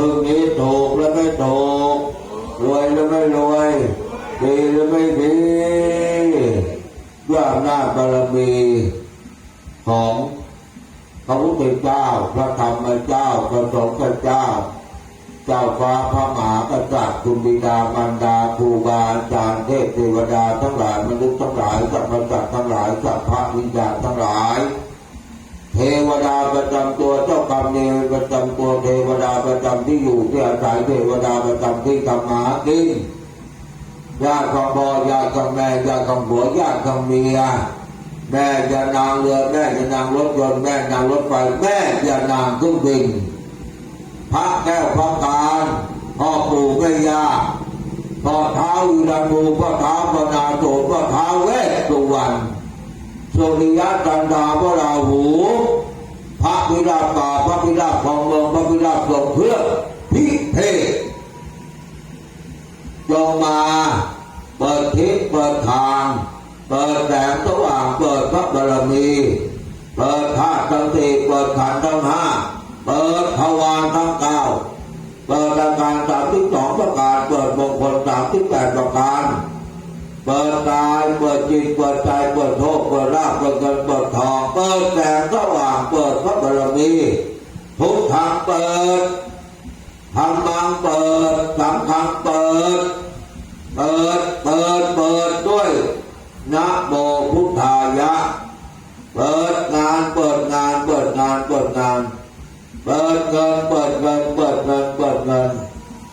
พึ่งนี้ถูกแล้วไม่ถูกรวยหรือไม่รวยดีหรือไม่ดีด้วยอำนาจบารมีของพระพุทธเจ้า พระธรรมเจ้า พระสงฆ์เจ้า เจ้าฟ้าพระมหากษัตริย์คุณบิดามารดาครูบาอาจารย์เทพเทวดาทั้งหลายมนุษย์ทั้งหลายสัตว์ประจักษ์ทั้งหลายสัตว์พระวิญญาณทั้งหลาย ทวดาประจำตัวเจ้ากรรมเนรประจำตัวเทวดาประจำที่อยู่ที่อาศัยเทวดาประจำที่ทำมหากินญาติของพ่อญาติของแม่ญาติของผัวญาติของเมียแม่จะนางเรือแม่จะนางรถยนต์แม่นางรถไฟแม่จะนางเครื่องบินพระแก้วพระการพ่อปู่แม่ยาพ่อเท้าวิรัมูพ่อเท้าปนาโสพ่อเท้าเวสสุวรรณสุริยะจันดาพระราหู พระพิราบป่าพระพิราบของเมืองพระพิราบทรงเพื่อพิเทศจงมาเปิดทิศเปิดทางเปิดแสงสว่างเปิดพระบารมีเปิดธาตุทั้งสี่เปิดขันธ์ทั้งห้าเปิดภวานทั้งเก้าเปิดอาการ เปิดจิตเปิดใจเปิดโทษเปิดราบเปิดเงินเปิดทองเปิดแสงสว่างเปิดพระบารมีทุกทางเปิดธรรมังเปิดสังฆังเปิด เปิดเปิดเปิดด้วยนะโมพุทธายะ เปิดงานเปิดงานเปิดงานเปิดงาน เปิดเงินเปิดเงินเปิดเงินเปิดเงิน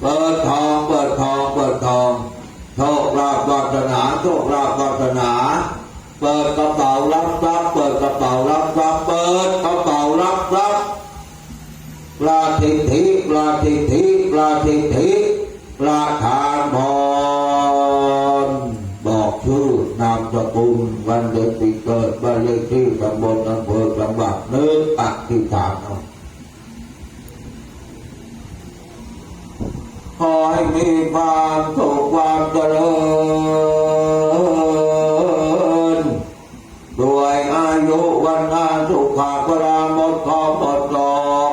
เปิดทองเปิดทองเปิดทอง โชคลาภวาสนาโชคลาภวาสนา เปิดกระเป๋ารับทรัพย์เปิดกระเป๋ารับทรัพย์เปิดกระเป๋ารับทรัพย์ปลาทิฏฐิปลาทิฏฐิปลาทิฏฐิปลาทานพรบอกชื่อนามสกุลวันเดือนปีเกิดบ้านเลขที่ตำบลอำเภอจังหวัดนึกอธิษฐานเอา ขอให้มีความสุขความเจริญ ด้วยอายุวันนาสุขาพราหมดขอหมดดอก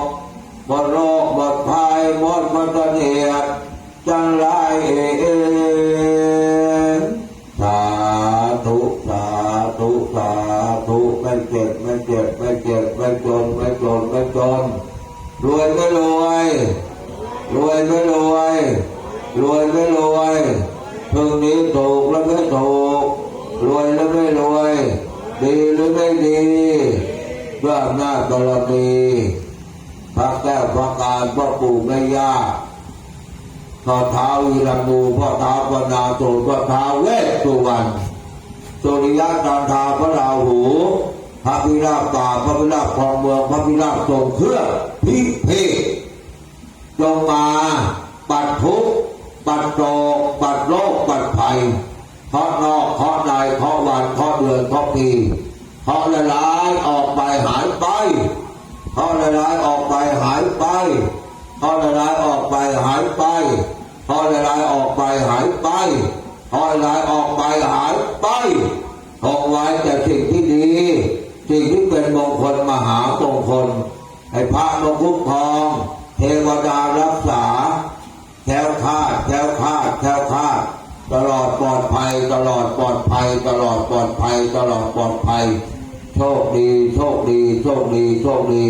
หมดโรคหมดภัยหมดวัฏเนียดจังไรเองสาธุสาธุสาธุไม่เจ็บไม่เจ็บไม่เจ็บไม่จนไม่จนไม่จนรวยไม่รวย รวยไม่รวยรวยไม่รวยพึ่งนี้ถูกแล้วไม่ถูกรวยแล้วไม่รวย ดีหรือไม่ดีด้วยอำนาจบารมีพระแก้วพระการพระปู่แม่ย่าพ่อเท้าวีรัมูพ่อเท้าปนาโสพ่อเท้าเวสสุวรรณสุริยะจันทาพระราหูพระพิราบป่าพระพิราบคลองเมืองพระพิราบทรงเครื่องพิเภ กจงมาปัดทุกปัดโรคปัดโรคปัดภัยเคาะนอกเคาะในเคาะวันเคาะเดือนเคาะปีเคาะละลายออกไปหายไปเคาะละลายออกไปหายไปเคาะละลายออกไปหายไปเคาะละลายออกไปหายไปเคาะละลายออกไปหายไปคงไว้แต่สิ่งที่ดีสิ่งที่เป็นมงคลมหามงคลให้พระมาคุ้มครอง เทวดา ตลอดปลอดภัย ตลอดปลอดภัย ตลอดปลอดภัย โชคดีโชคดีโชคดีโชคดี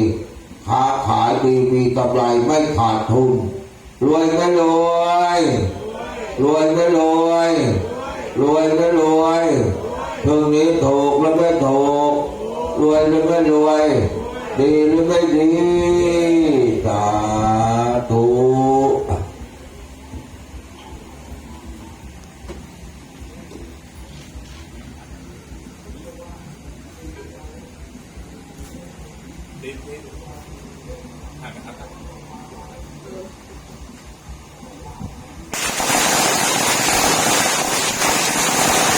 ค้าขายดีมีกำไรไม่ขาดทุน รวยไม่รวยรวยไม่รวยรวยไม่รวยช่วงนี้ถูกแล้วไม่ถูกรวยหรือไม่รวย ดีหรือไม่ดีสาธุ